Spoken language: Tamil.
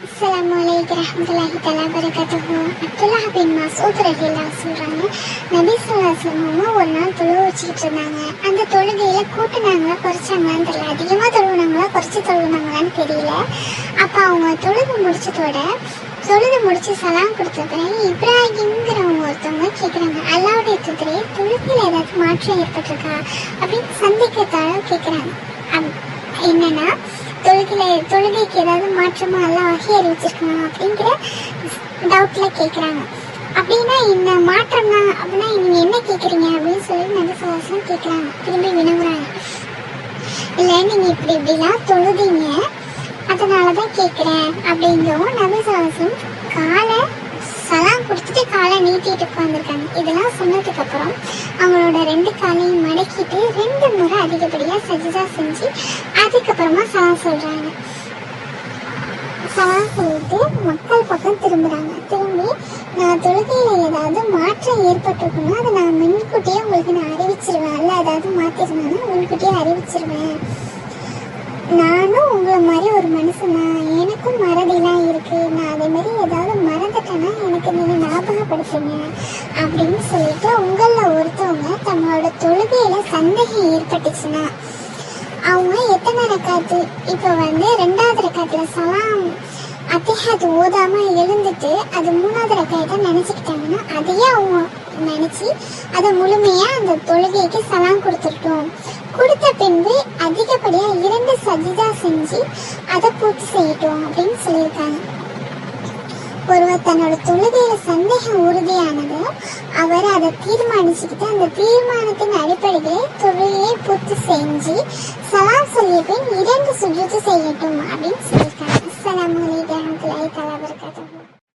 அஸ்ஸலாமு அலைக்கும் ரஹ்மத்துல்லாஹி தஆலா பரகாத்துஹு அப்துல்லாஹ் பின் மஸ்ஊத் ரலியல்லாஹு சொல்றாங்க நபி ஸல்லல்லாஹு ஒரு நாள் தொழுவ வச்சுக்கிட்டு இருந்தாங்க. அந்த தொழுகையில கூட்டினாங்களா குறைச்சாங்களான்னு தெரியல அதிகமா தொழுவுனாங்களா குறைச்சி தொழுவுனாங்களான்னு தெரியல. அப்ப அவங்க தொழுது முடிச்சதோட தொழுது முடிச்சு சலாம் கொடுத்த பிறகு இப்ராஹிம்ங்கிறவங்க ஒருத்தவங்க கேட்குறாங்க அல்லாவுடைய தூதரே தொழுகையில் ஏதாவது மாற்றம் ஏற்பட்டிருக்கா அப்படின்னு சந்திக்கத்தாலும் கேட்குறாங்க என்னன்னா தொழுகையில தொழுகைக்கு ஏதாவது மாற்றமா எல்லாம் வகை அறிவிச்சிருக்கணும் அப்படிங்கிற டவுட்ல கேட்குறாங்க அப்படின்னா இந்த மாற்றம் தான் அப்படின்னா நீங்க என்ன கேட்குறீங்க அப்படின்னு சொல்லி நபிசுவாசம் கேட்குறாங்க திரும்பி வினவுறாங்க. இல்லை நீங்க இப்படி இப்படிலாம் தொழுதீங்க. அதனால தான் கேட்குறேன் அப்படிங்கவும் நபிசுவாசம் காலை சலாம் கொடுத்துட்டு காலை நீட்டிட்டு உட்காந்துருக்காங்க இதெல்லாம் சொன்னதுக்கு அப்புறம் அவங்களோட ரெண்டு காலையும் மடக்கிட்டு ரெண்டு முறை அதிகப்படியா சஜிதா செஞ்சு அது அதுக்கப்புறமா சலாம் சொல்றாங்க. சலாம் சொல்லிட்டு மக்கள் பக்கம் திரும்புறாங்க. திரும்பி நான் தொழுகையில ஏதாவது மாற்றம் ஏற்பட்டிருக்குன்னா அதை நான் முன்கூட்டியே உங்களுக்கு நான் அறிவிச்சிருவேன். அல்ல ஏதாவது மாத்திருந்தேன்னா முன்கூட்டியே அறிவிச்சிருவேன். நானும் உங்களை மாதிரி ஒரு மனுஷன் தான் எனக்கும் மறதிலாம் இருக்கு. நான் அதே மாதிரி ஏதாவது மறந்துட்டேன்னா எனக்கு நீங்க ஞாபகப்படுத்துங்க அப்படின்னு சொல்லிட்டு உங்களில் ஒருத்தவங்க தங்களோட தொழுகையில சந்தேகம் ஏற்பட்டுச்சுன்னா அவங்க எத்தனை ரக்காத்து இப்போ வந்து ரெண்டாவது ரக்காத்துல சலாம் அத்திஹாத் ஓதாம எழுந்துட்டு அது மூணாவது ரக்காயத்தை நினைச்சுக்கிட்டாங்கன்னா அதையே அவங்க நினைச்சு அதை முழுமையா அந்த தொழுகைக்கு சலாம் கொடுத்துட்டோம் கொடுத்த பின்பு அதிகப்படியா இரண்டு சஜிதா செஞ்சு அதை பூர்த்தி செய்யட்டும் அப்படின்னு சொல்லியிருக்காங்க. ஒருவர் தன்னோட தொழுகையில சந்தேகம் உறுதியானது அவர் அதை தீர்மானிச்சுக்கிட்டு அந்த தீர்மானத்தின் அடிப்படையிலே தொழுகையை பூர்த்தி செஞ்சு சலாம் சொல்லிய பின் இரண்டு சுஜூத்து செய்யட்டும் அப்படின்னு சொல்லியிருக்காங்க. அஸ்லாம் அலைக்கும் வரஹ்மத்துல்லாஹி தஆலா